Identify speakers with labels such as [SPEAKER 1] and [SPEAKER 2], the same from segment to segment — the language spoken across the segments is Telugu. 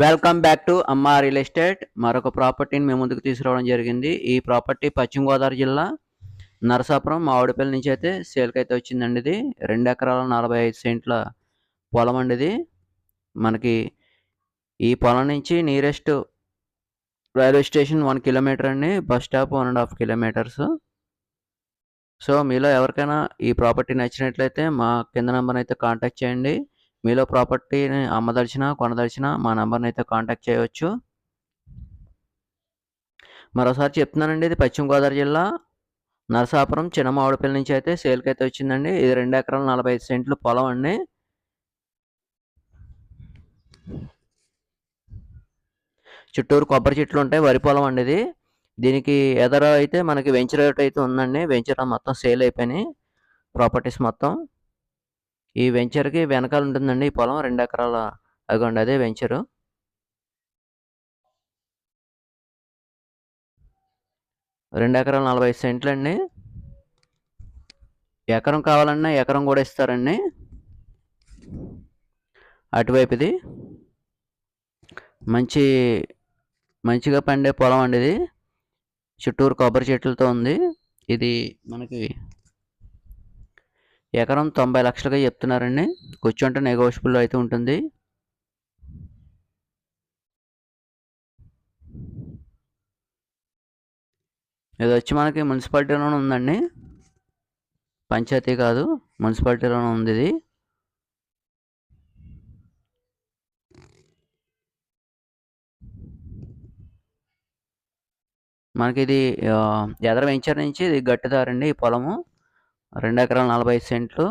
[SPEAKER 1] Welcome back to Amma real estate మరొక ప్రాపర్టీని మేము ముందుకు తీసుకురావడం జరిగింది. ఈ ప్రాపర్టీ పశ్చిమ గోదావరి జిల్లా నరసాపురం మామిడిపల్లి నుంచి అయితే సేల్కి అయితే వచ్చిందండి ఇది. రెండు ఎకరాల నలభై ఐదు సెంట్ల పొలం అండి ఇది. మనకి ఈ పొలం నుంచి nearest railway station one kilometre అండి. Bus stop one and half kilometres so మీలో ఎవరికైనా ఈ ప్రాపర్టీ నచ్చినట్లయితే మా కింద నెంబర్ అయితే కాంటాక్ట్ చేయండి. మీలో ప్రాపర్టీని అమ్మదలిచిన కొనదలిచిన మా నెంబర్ని అయితే కాంటాక్ట్ చేయవచ్చు మరోసారి చెప్తున్నానండి ఇది పశ్చిమ గోదావరి జిల్లా నరసాపురం చిన్నమావిడపల్లి నుంచి అయితే సేల్కి అయితే వచ్చిందండి. ఇది రెండు ఎకరాల నలభై ఐదు సెంట్లు పొలం అండి. చుట్టూరు కొబ్బరి చెట్లు ఉంటాయి వరి పొలం అండి ఇది. దీనికి ఎదర అయితే మనకి వెంచర్ అయితే ఉందండి. వెంచర్ మొత్తం సేల్ అయిపోయినాయి. ప్రాపర్టీస్ మొత్తం. ఈ వెంచర్కి వెనకాల ఉంటుందండి ఈ పొలం రెండు ఎకరాల అదిగోండి అదే వెంచరు. రెండు ఎకరాల నలభై సెంట్లు అండి. ఎకరం కావాలన్నా ఎకరం కూడా ఇస్తారండి. అటువైపు ఇది మంచి మంచిగా పండే పొలం అండి ఇది. చుట్టూరు కొబ్బరి చెట్లతో ఉంది. ఇది మనకి ఎకరం తొంభై లక్షలుగా చెప్తున్నారండి. కూర్చుంటే నెగోషియబుల్ అయితే ఉంటుంది. ఇది వచ్చి మనకి మున్సిపాలిటీలోనే ఉందండి. పంచాయతీ కాదు మున్సిపాలిటీలోనే ఉంది ఇది. మనకి ఇది ఎదర వెంచర్ నుంచి ఇది గట్టిదారండి ఈ పొలము. రెండు ఎకరాల నలభై సెంట్లు.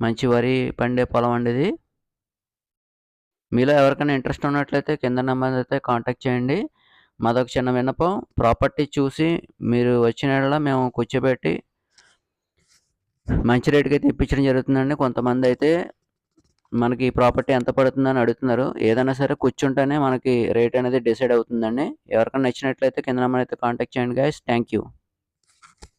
[SPEAKER 1] మంచి వరి పండే పొలం అండి ఇది. మీలో ఎవరికైనా ఇంట్రెస్ట్ ఉన్నట్లయితే కింద నెంబర్ అయితే కాంటాక్ట్ చేయండి. మాదొక చిన్న విన్నపం ప్రాపర్టీ చూసి మీరు వచ్చిన మేము కూర్చోబెట్టి మంచి రేటుకి అయితే ఇప్పించడం జరుగుతుందండి. కొంతమంది అయితే మనకి ప్రాపర్టీ ఎంత పడుతుందని అడుగుతున్నారు. ఏదైనా సరే కూర్చుంటేనే మనకి రేట్ అనేది డిసైడ్ అవుతుందండి. ఎవరికైనా నచ్చినట్లయితే కింద నెంబర్ అయితే కాంటాక్ట్ చేయండి గైస్ థ్యాంక్ యూ